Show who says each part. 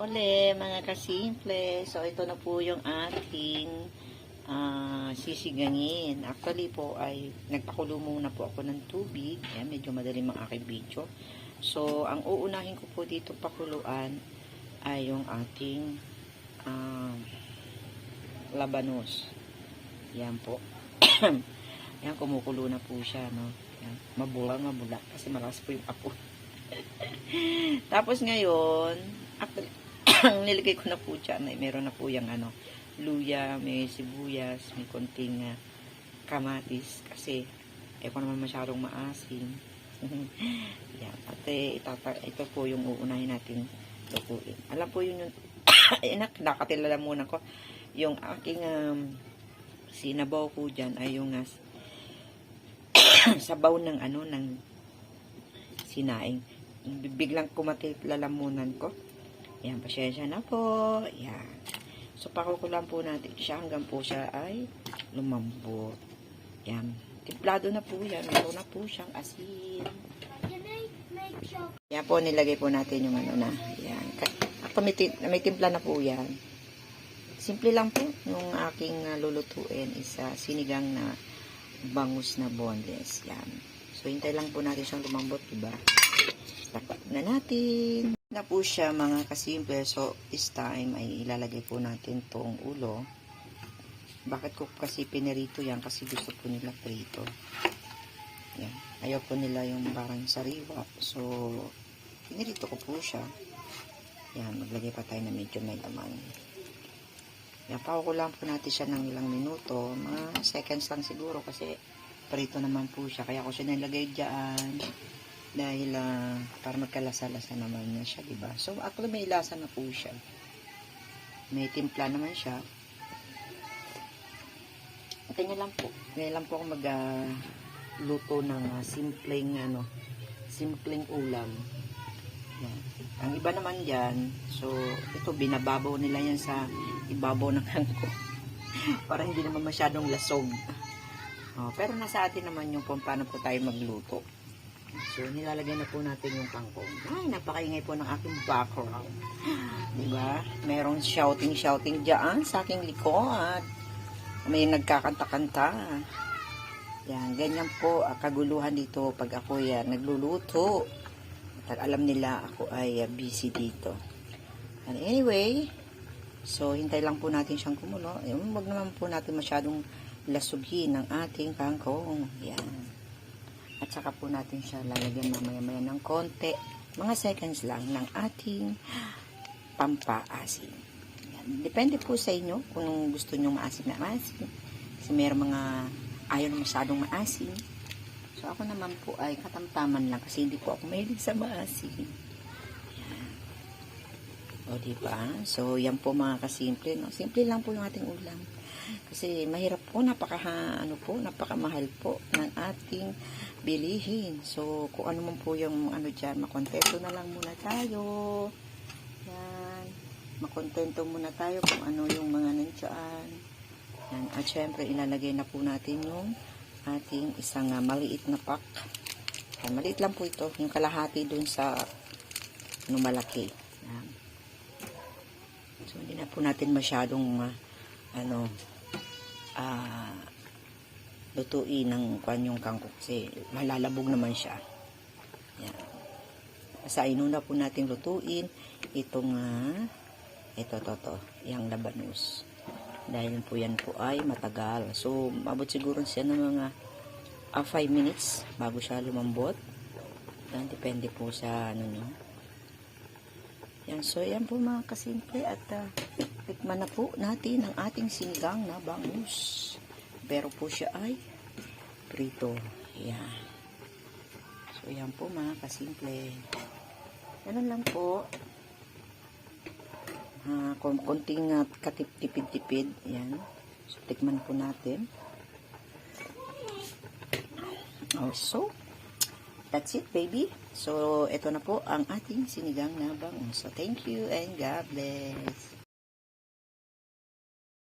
Speaker 1: muli mga kasimple. So ito na po yung ating ah, sisigangin. Actually po ay nagpakulo muna po ako ng tubig. Ayan, medyo madaling ang aking video. So ang uunahin ko po dito pakuluan ay yung ating ah, labanos. Yan po. Yan, kumukulo na po siya, no? Yan, mabula, mabula. Kasi malakas po yung apo. Tapos ngayon, ang nilagay ko na po dyan, ay meron na po yung ano, luya, may sibuyas, may konting ah, kamatis. Kasi, eh ko naman masyadong maasim. Yan. At eh, itata, ito po yung uunahin natin lutuin. Alam po yun yung, eh, nak, nakatilala muna ko, yung aking um, sinabaw po dyan ay yung uh, sabaw ng ano, ng sinaing. Biglang kumatil lalamunan ko. Yan, pasyensya na po. Yan. So, pakukulan po natin siya hanggang po siya ay lumambot. Yan. Timplado na po yan. Meron na po siyang asin.
Speaker 2: Can I make chocolate?
Speaker 1: Yan po, nilagay po natin yung ano na. Yan. At may, may timpla na po yan. Simple lang po. Yung aking uh, lulutuin is uh, sinigang na bangus na boneless. Yan. So, hintay lang po natin siyang lumambot, diba? Tapat na natin. Na po siya mga kasimple. So, this time ay ilalagay po natin tong ulo. Bakit ko kasi pinirito yan? Kasi gusto po nila prito. Yan. Ayaw po nila yung parang sariwa. So, pinirito ko po siya. Yan, maglagay pa tayo na medyo may laman. Yan, pakukulang po natin siya ng ilang minuto. Mga seconds lang siguro kasi prito naman po siya. Kaya ako siya nilagay dyan. Dahil ah, para magkalasa-lasa naman niya siya, diba? So, actually may lasa na po siya. May timpla naman siya. Tingnan lang po. Ngayon lang po ako mag ah, luto ng ah, simpleng ano, simpleng ulam. Yan. Ang iba naman dyan, so ito binababaw nila yan sa ibabaw ng hangko. Para hindi naman masyadong lasog. Oh, pero nasa atin naman yung kung paano po tayo magluto. So, nilalagay na po natin yung kangkong. Ay, napakaingay po ng aking background. Diba? Merong shouting-shouting dyan sa aking likod. May nagkakanta-kanta. Yan, ganyan po ang kaguluhan dito pag ako yan nagluluto. At alam nila ako ay uh, busy dito. And anyway, so hintay lang po natin siyang kumulo. Yung wag naman po natin masyadong lasugin ng ating kangkong. Yan. At saka po natin siya lalagyan mamaya-maya ng konti. Mga seconds lang ng ating pampaasin. Yan. Depende po sa inyo kung gusto nyo maasim na maasim. Kasi mayroong mga ayaw na masyadong maasim. So, ako naman po ay katamtaman lang kasi hindi po ako mahilig sa maasim. Yan. O, diba? So, yan po mga kasimple. No? Simple lang po yung ating ulam. Kasi mahirap po, napaka, ano po, napakamahal po ng ating bilihin. So, kung ano man po yung ano dyan, makontento na lang muna tayo. Yan. Makontento muna tayo kung ano yung mga nandyan. Yan. At syempre, ilalagay na po natin yung ating isang uh, maliit na pack. Yan. Maliit lang po ito. Yung kalahati dun sa ano, malaki. Yan. So, hindi na po natin masyadong uh, ano, ah, lutuin ng kwan yung kangkong kasi malalabog naman siya. Yan. Sa inuna po natin lutuin itong uh, ito, to, to, yung labanus. Dahil po yan po ay matagal. So, mabot siguro siya ng mga 5 minutes bago siya lumambot. Yan, depende po sa ano nyo. Yan, so yan po mga kasimple at uh, tikman na po natin ang ating sinigang na bangus. Pero po siya ay prito. Yan. So yan po mga kasimple. Ganun lang po. Uh, konting uh, katip-tipid-tipid. Yan. So tikman po natin. Also, That's it, baby. So, ito na po ang ating sinigang na bangus. So, thank you and God bless.